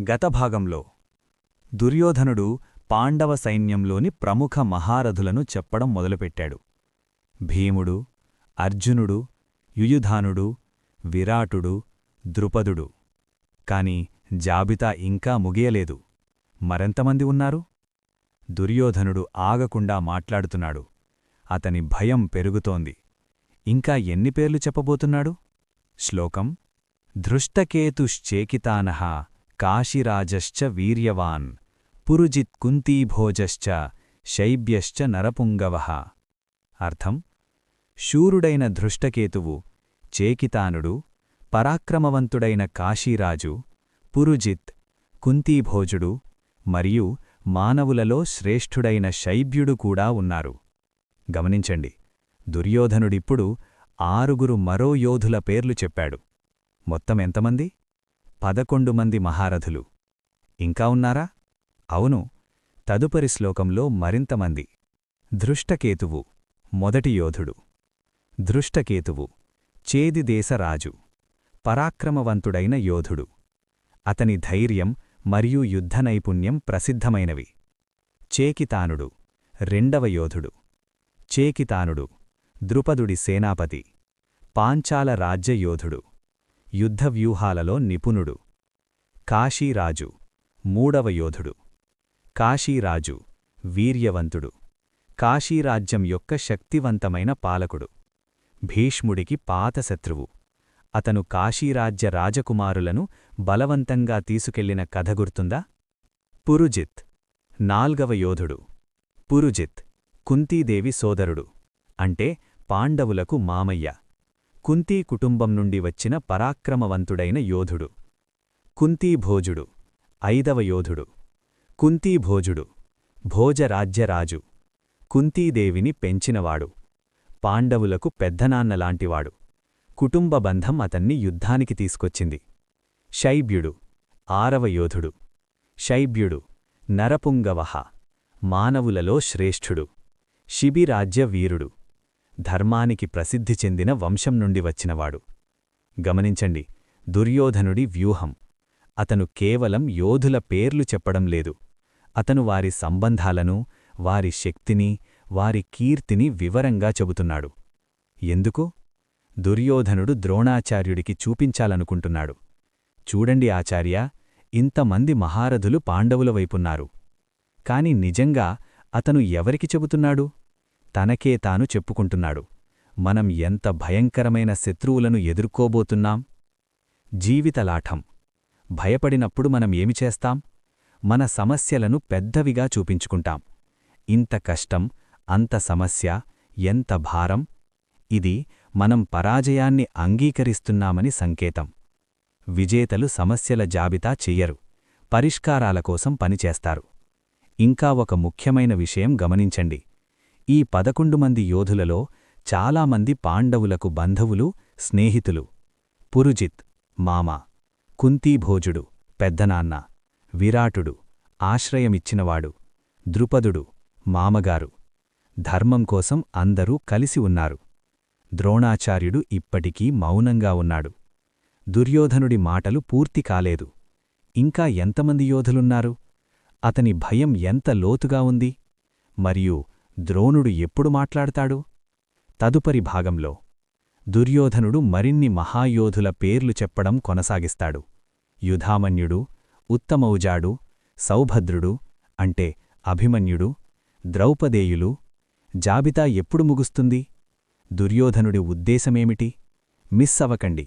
గత భాగంలో. దుర్యోధనుడు పాండవ సైన్యంలోని ప్రముఖ మహారథులను చెప్పడం మొదలుపెట్టాడు. భీముడు అర్జునుడు యుయుధానుడు విరాటుడు ద్రుపదుడు. కాని జాబితా ఇంకా ముగియలేదు. మరెంతమంది ఉన్నారు? దుర్యోధనుడు ఆగకుండా మాట్లాడుతున్నాడు. అతని భయం పెరుగుతోంది. ఇంకా ఎన్ని పేర్లు చెప్పబోతున్నాడు? శ్లోకం ధృష్టకేతుశ్చేకితానహ కాశీరాజశ్చ వీర్యవాన్ పురుజిత్ కుంతీభోజశ్చ శైబ్యశ్చ నరపుంగవః. అర్థం? శూరుడైన ధృష్టకేతువు చేకితానుడు పరాక్రమవంతుడైన కాశీరాజు పురుజిత్ కుంతీభోజుడు మరియు మానవులలో శ్రేష్ఠుడైన శైబ్యుడు కూడా ఉన్నారు. గమనించండి దుర్యోధనుడిప్పుడు ఆరుగురు మరో యోధుల పేర్లు చెప్పాడు. మొత్తం ఎంతమంది? పదకొండు మంది మహారథులు. ఇంకా ఉన్నారా? అవును తదుపరి శ్లోకంలో మరింతమంది ధృష్టకేతువు మొదటి యోధుడు. ధృష్టకేతువు చేదిదేశరాజు పరాక్రమవంతుడైన యోధుడు. అతని ధైర్యం మరియు యుద్ధ నైపుణ్యం ప్రసిద్ధమైనవి. చేకితానుడు రెండవ యోధుడు. చేకితానుడు ద్రుపదుడి సేనాపతి. పాంచాల రాజ్యయోధుడు యుద్ధవ్యూహాలలో నిపుణుడు. కాశీరాజు మూడవ యోధుడు. కాశీరాజు వీర్యవంతుడు. కాశీరాజ్యం యొక్క శక్తివంతమైన పాలకుడు. భీష్ముడికి పాతశత్రువు అతను కాశీరాజ్య రాజకుమారులను బలవంతంగా తీసుకెళ్ళిన కథ గుర్తుందా? పురుజిత్ నాల్గవ యోధుడు. పురుజిత్ కుంతీదేవి సోదరుడు. అంటే పాండవులకు మామయ్య. కుంతీ కుటుంబం నుండి వచ్చిన పరాక్రమవంతుడైన యోధుడు. కుంతీభోజుడు ఐదవ యోధుడు. కుంతీభోజుడు భోజరాజ్యరాజు కుంతీదేవిని పెంచినవాడు. పాండవులకు పెద్దనాన్నలాంటివాడు కుటుంబ బంధం అతన్ని యుద్ధానికి తీసుకొచ్చింది. శైబ్యుడు. ఆరవ యోధుడు. శైబ్యుడు. నరపుంగవహ. మానవులలో శ్రేష్ఠుడు. శిబిరాజ్య వీరుడు. ధర్మానికి ప్రసిద్ధి చెందిన వంశం నుండి వచ్చినవాడు. గమనించండి దుర్యోధనుడి వ్యూహం. అతను కేవలం యోధుల పేర్లు చెప్పడం లేదు. అతను వారి సంబంధాలను వారి శక్తిని వారి కీర్తిని వివరంగా చెబుతున్నాడు. ఎందుకు? దుర్యోధనుడు ద్రోణాచార్యుడికి చూపించాలనుకుంటున్నాడు. చూడండి ఆచార్య ఇంతమంది మహారథులు పాండవుల వైపున్నారు. కాని నిజంగా అతను ఎవరికి చెబుతున్నాడు? తనకే తాను చెప్పుకుంటున్నాడు. మనం ఎంత భయంకరమైన శత్రువులను ఎదుర్కోబోతున్నాం? జీవితలాఠం భయపడినప్పుడు మనం ఏమి చేస్తాం? మన సమస్యలను పెద్దవిగా చూపించుకుంటాం. ఇంత కష్టం అంత సమస్య ఎంత భారం? ఇది మనం పరాజయాన్ని అంగీకరిస్తున్నామని సంకేతం. విజేతలు సమస్యల జాబితా చెయ్యరు పరిష్కారాల కోసం పనిచేస్తారు. ఇంకా ఒక ముఖ్యమైన విషయం గమనించండి. ఈ పదకొండు మంది యోధులలో చాలామంది పాండవులకు బంధువులు స్నేహితులు. పురుజిత్ మామ. కుంతీభోజుడు పెద్దనాన్న. విరాటుడు ఆశ్రయమిచ్చినవాడు. ద్రుపదుడు మామగారు. ధర్మం కోసం అందరూ కలిసి ఉన్నారు. ద్రోణాచార్యుడు ఇప్పటికీ మౌనంగా ఉన్నాడు. దుర్యోధనుడి మాటలు పూర్తి కాలేదు. ఇంకా ఎంతమంది యోధులున్నారు? అతని భయం ఎంత లోతుగా ఉంది? మరియు ద్రోణుడు ఎప్పుడు మాట్లాడతాడు? తదుపరి భాగంలో దుర్యోధనుడు మరిన్ని మహాయోధుల పేర్లు చెప్పడం కొనసాగిస్తాడు. యుధామన్యుడు ఉత్తమౌజాడు సౌభద్రుడు అంటే అభిమన్యుడు ద్రౌపదేయులు జాబితా ఎప్పుడు ముగుస్తుంది? దుర్యోధనుడి ఉద్దేశమేమిటి? మిస్ అవ్వకండి.